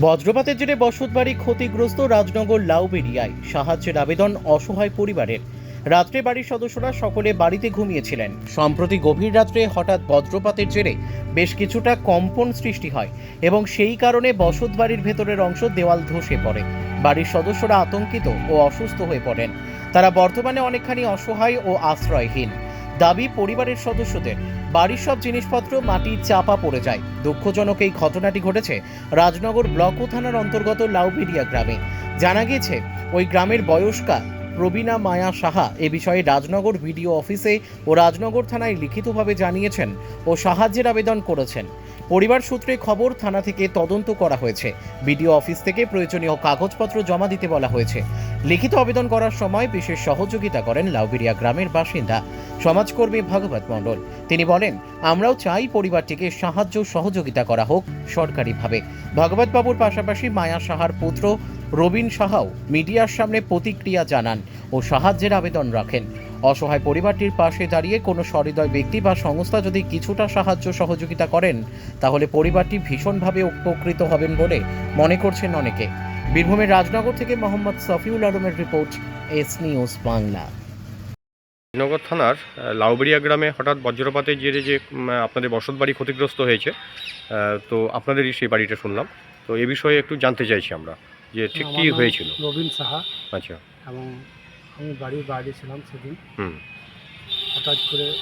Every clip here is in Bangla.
বজ্রপাতের জেরে বসতবাড়ি ক্ষতিগ্রস্ত রাজনগর লাউবেরিয়ায় সাহায্যের আবেদন অসহায় পরিবারের। রাত্রে বাড়ির সদস্যরা সকলে বাড়িতে ঘুমিয়েছিলেন। সম্প্রতি গভীর রাত্রে হঠাৎ বজ্রপাতের জেরে বেশ কিছুটা কম্পন সৃষ্টি হয় এবং সেই কারণে বসত বাড়ির ভেতরের অংশ দেওয়াল ধসে পড়ে। বাড়ির সদস্যরা আতঙ্কিত ও অসুস্থ হয়ে পড়েন। তারা বর্তমানে অনেকখানি অসহায় ও আশ্রয়হীন। দাবি পরিবারের সদস্যদের। বাড়ির সব জিনিসপত্র মাটি চাপা পড়ে যায়। দুঃখজনক এই ঘটনাটি ঘটেছে রাজনগর ব্লক ও থানার অন্তর্গত লাউপিডিয়া গ্রামে। জানা গিয়েছে, ওই গ্রামের বয়স্কা প্রবীণা মায়া সাহা এ বিষয়ে রাজনগর ভিডিও অফিসে ও রাজনগর থানায় লিখিতভাবে জানিয়েছেন ও সাহায্যের আবেদন করেছেন। পরিবার সূত্রে খবর, থানা থেকে তদন্ত করা হয়েছে। বিডিও অফিস থেকে প্রয়োজনীয় কাগজপত্র জমা দিতে বলা হয়েছে। লিখিত আবেদন করার সময় বিশেষ সহযোগিতা করেন লাউবেরিয়া গ্রামের বাসিন্দা সমাজকর্মী ভাগবত মণ্ডল। তিনি বলেন, আমরাও চাই পরিবারটিকে সাহায্য সহযোগিতা করা হোক সরকারিভাবে। ভগবত বাবুর পাশাপাশি মায়া সাহার পুত্র রবিন সাহাও মিডিয়ার সামনে প্রতিক্রিয়া জানান ও সাহায্যের আবেদন রাখেন। অসহায় পরিবারটির পাশে দাঁড়িয়ে কোনো সহৃদয় ব্যক্তি বা সংস্থা যদি কিছুটা সাহায্য সহযোগিতা করেন তাহলে পরিবারটি ভীষণভাবে উপকৃত হবেন বলে মনে করছেন অনেকে। বীরভূমের রাজনগর থেকে মোহাম্মদ সফিউল আলমের রিপোর্ট এস নিউজ বাংলা। নগর থানার আহ, লাউবেরিয়া গ্রামে হঠাৎ বজ্রপাতের জেরে যে আপনাদের বসত বাড়ি ক্ষতিগ্রস্ত হয়েছে তো আপনাদেরই সেই বাড়িটা শুনলাম। তো এ বিষয়ে একটু জানতে চাইছি আমরা যে ঠিক কী হয়েছিল। রবীন সাহা আচ্ছা। এবং আমি বাড়ির বাইরে ছিলাম সেদিন হঠাৎ করে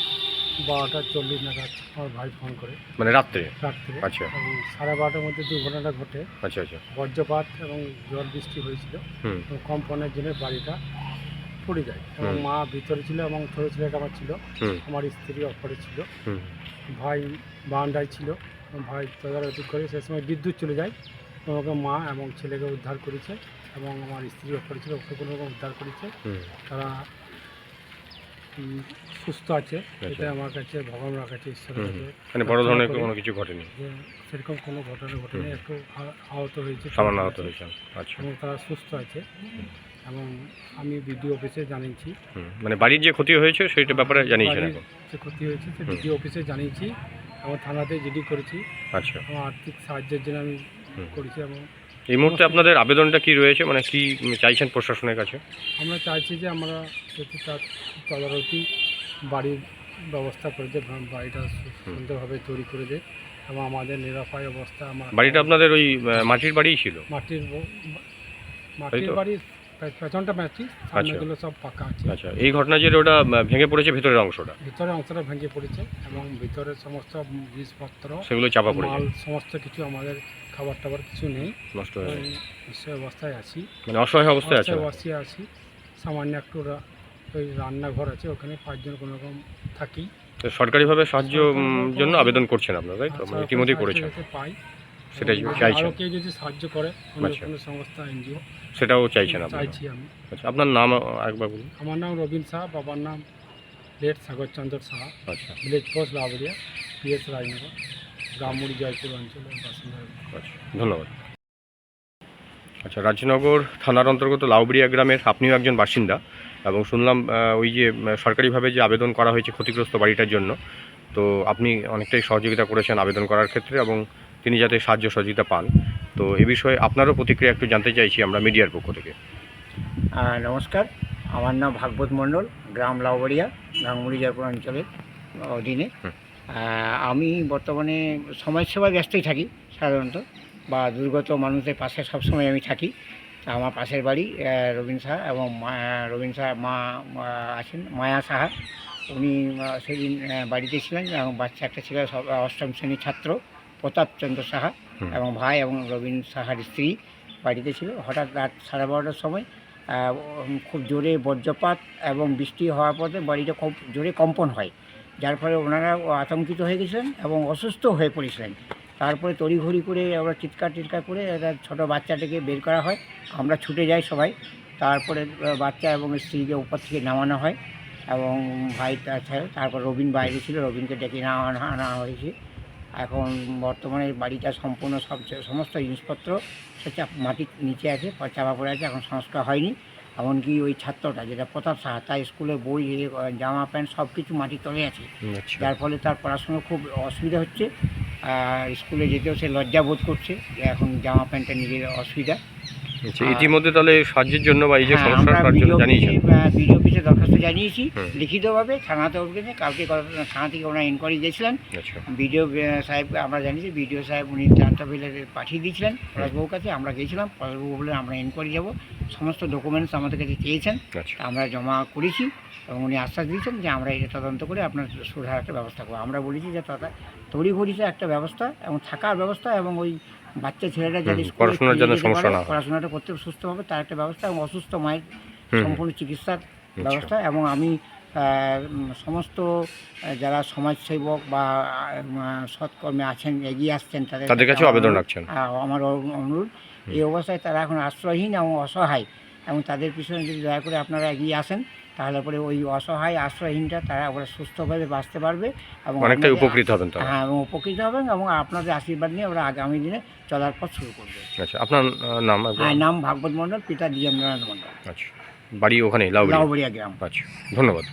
বারোটা চল্লিশ নাগাদ আমার ভাই ফোন করে। মানে রাত্রে? রাত্রে। আচ্ছা। এবং সাড়ে বারোটার মধ্যে দুর্ঘটনাটা ঘটে। আচ্ছা আচ্ছা। বজ্রপাত এবং জল বৃষ্টি হয়েছিল। কম্পনের জন্য বাড়িটা পড়ে যায়। এবং মা ভিতরে ছিল এবং ছোটো ছেলেটা আমার ছিল। আমার স্ত্রী অপরে ছিল। ভাই বারান্দায় ছিল। এবং ভাই তদারকি করে সে সময় বিদ্যুৎ চলে যায়। আমাকে মা এবং ছেলেকে উদ্ধার করেছে। এবং আমার স্ত্রী অপরে ছিল ওকে কোনো রকম উদ্ধার করেছে। তারা সুস্থ আছে। এটা আমার কাছে ভগবানের কাছে ঈশ্বরের কাছে। মানে বড় ধরনের কোনো কিছু ঘটেনি? যে সেরকম কোনো ঘটনা ঘটেনি একটু আহত হয়েছে। সামান্য আহত হয়েছে আচ্ছা। এবং তারা সুস্থ আছে। এবং আমি বিডিও অফিসে জানিয়েছি। মানে বাড়ির যে ক্ষতি হয়েছে সেইটা ব্যাপারে জানিয়েছেন যে ক্ষতি হয়েছে সে। বিডিও অফিসে জানিয়েছি। এবং থানাতে জিডি করেছি। আচ্ছা। এবং আর্থিক সাহায্যের জন্য আমি করেছি এবং এই মুহূর্তে আপনাদের আবেদনটা কি রয়েছে? মানে কি চাইছেন প্রশাসনের কাছে? আমরা চাইছি যে আমরা যদি তার তদারকি বাড়ির ব্যবস্থা করে দেয় বাড়িটা সুন্দরভাবে তৈরি করে দেয় এবং আমাদের নিরাপয় অবস্থা আমার বাড়িটা আপনাদের ওই মাটির বাড়িই ছিল? মাটির মাটির তো? পেছনটা মাটি সামনেগুলো সব পাকা আছে। আচ্ছা এই ঘটনা যে ওটা ভেঙে পড়েছে ভেতরের অংশটা? ভিতরে অংশটা ভেঙে পড়েছে এবং ভিতরে সমস্ত জিনিসপত্র সেগুলো চাপা পড়েছে মাল সমস্ত কিছু আমাদের খাবার টাবার কিছু নেই। নষ্ট হয়ে। নিশ্চয় অবস্থায় আছি। মানে অসহায় অবস্থায় আছে অবস্থায় আছি। সামান্য একটু ওই রান্নাঘর আছে ওখানে পাঁচজন কোনো রকম থাকি। তো সরকারিভাবে সাহায্য জন্য আবেদন করছেন আপনারা তাই তো? মানে ইতিমধ্যেই করেছেন। পাই সেটাই চাইছেন। আরও কেউ যদি সাহায্য করে অন্য আচ্ছা। কোনো সংস্থা এনজিও সেটাও চাইছেন আপনারা চাইছি আমি আচ্ছা আপনার নাম একবার বলুন আমার নাম রবীন শাহ বাবার নাম লেট সাগরচন্দ্র সাহা আচ্ছা village post P S Rajnagar গ্রামুড়ি Jaipur অঞ্চলের বাসিন্দা আমি। আচ্ছা ধন্যবাদ আচ্ছা রাজনগর থানার অন্তর্গত লাউবড়িয়া গ্রামের আপনিও একজন বাসিন্দা এবং শুনলাম আহ, ওই যে আহ, সরকারিভাবে যে আবেদন করা হয়েছে ক্ষতিগ্রস্ত বাড়িটার জন্য তো আপনি অনেকটাই সহযোগিতা করেছেন আবেদন করার ক্ষেত্রে এবং তিনি যাতে সাহায্য সহযোগিতা পান। তো এ বিষয়ে আপনারও প্রতিক্রিয়া একটু জানতে চাইছি আমরা মিডিয়ার পক্ষ থেকে। নমস্কার। আমার নাম ভাগবত মণ্ডল গ্রাম লাউবাড়িয়া গাঙ্গুড়ি জয়পুর অঞ্চলের অধীনে। আমি বর্তমানে সমাজসেবায় ব্যস্তই থাকি সাধারণত বা দুর্গত মানুষদের পাশে সবসময় আমি থাকি। আমার পাশের বাড়ি রবীন সাহা এবং রবীন সাহা মা আছেন মায়া সাহা। উনি সেদিন বাড়িতে ছিলেন এবং বাচ্চা একটা ছিল অষ্টম শ্রেণির ছাত্র। প্রতাপচন্দ্র সাহা এবং ভাই এবং রবীন সাহার স্ত্রী বাড়িতে ছিল। হঠাৎ রাত সাড়ে বারোটার সময় খুব জোরে বজ্রপাত এবং বৃষ্টি হওয়ার পরে বাড়িটা খুব জোরে কম্পন হয়। যার ফলে ওনারা আতঙ্কিত হয়ে গেছিলেন এবং অসুস্থ হয়ে পড়েছিলেন। তারপরে তড়িঘড়ি করে আমরা চিৎকার টিৎকার করে একটা ছোটো বাচ্চাটাকে বের করা হয়। আমরা ছুটে যাই সবাই। তারপরে বাচ্চা এবং স্ত্রীকে উপর থেকে নামানো হয় এবং ভাই তারপর রবিন বাইরে ছিল। রবিনকে ডেকে নেওয়া আনা আনা হয়েছে। এখন বর্তমানে বাড়িটা সম্পূর্ণ সব সমস্ত জিনিসপত্র সে চাপ- মাটির নিচে আছে চাপা পড়ে আছে এখন সংস্কার হয়নি। এমনকি ওই ছাত্রটা যেটা প্রতাপ সাহা তার স্কুলে বই জামা প্যান্ট সব কিছু মাটির তলে আছে। আচ্ছা। যার ফলে তার পড়াশুনো খুব অসুবিধা হচ্ছে। আর স্কুলে যেতেও সে লজ্জা বোধ করছে যে এখন জামা প্যান্টটা নিজের অসুবিধা। আচ্ছা ইতিমধ্যে তাহলে সাহায্যের জন্য বা এই যে হ্যাঁ, সমস্যা তার জন্য জানিয়েছেন। বিডিও অফিসে দরখাস্ত জানিয়েছি লিখিতভাবে থানাতে অভিযোগে কালকে থানা থেকে ওনারা ইনকোয়ারি দিয়েছিলেন আচ্ছা। বিডিও সাহেব আমরা জানিয়েছি বিডিও সাহেব উনি পেলে পাঠিয়ে দিয়েছিলেন পলাশবাবুর কাছে আমরা গেছিলাম পলাশবাবু বলে আমরা ইনকোয়ারি যাব। সমস্ত ডকুমেন্টস আমাদের কাছে চেয়েছেন আচ্ছা। আমরা জমা করেছি এবং উনি আশ্বাস দিয়েছেন যে আমরা এটা তদন্ত করে আপনার সুধার একটা ব্যবস্থা করব। আমরা বলেছি যে তথা তড়িঘড়িতে একটা ব্যবস্থা এবং থাকার ব্যবস্থা এবং ওই বাচ্চা ছেলেরা যাতে স্কুলে পড়াশোনার যেতে সমস্যা না পড়াশোনাটা করতে সুস্থভাবে তার একটা ব্যবস্থা এবং অসুস্থ মায়ের সম্পূর্ণ চিকিৎসার আচ্ছা। ব্যবস্থা এবং আমি সমস্ত যারা সমাজসেবক বা সৎকর্মে আছেন এগিয়ে আসছেন তাদের তাদের আমার আবেদন রাখছেন। আমার অনুরোধ এই অবস্থায় তারা এখন আশ্রয়হীন এবং অসহায় এবং তাদের পিছনে যদি দয়া করে আপনারা এগিয়ে আসেন তাহলে পরে ওই অসহায় আশ্রয়হীনটা তারা ওরা সুস্থভাবে বাঁচতে পারবে এবং অনেকটাই উপকৃত হবেন তো হ্যাঁ এবং উপকৃত হবেন এবং আপনাদের আশীর্বাদ নিয়ে ওরা আগামী দিনে চলার পথ শুরু করবে। আচ্ছা আপনার নাম হ্যাঁ নাম ভাগবত মণ্ডল পিতা দিজেন্দ্রনাথ মণ্ডল। আচ্ছা বাড়ি ওখানে লাউবাড়িয়া গ্রাম। আচ্ছা ধন্যবাদ।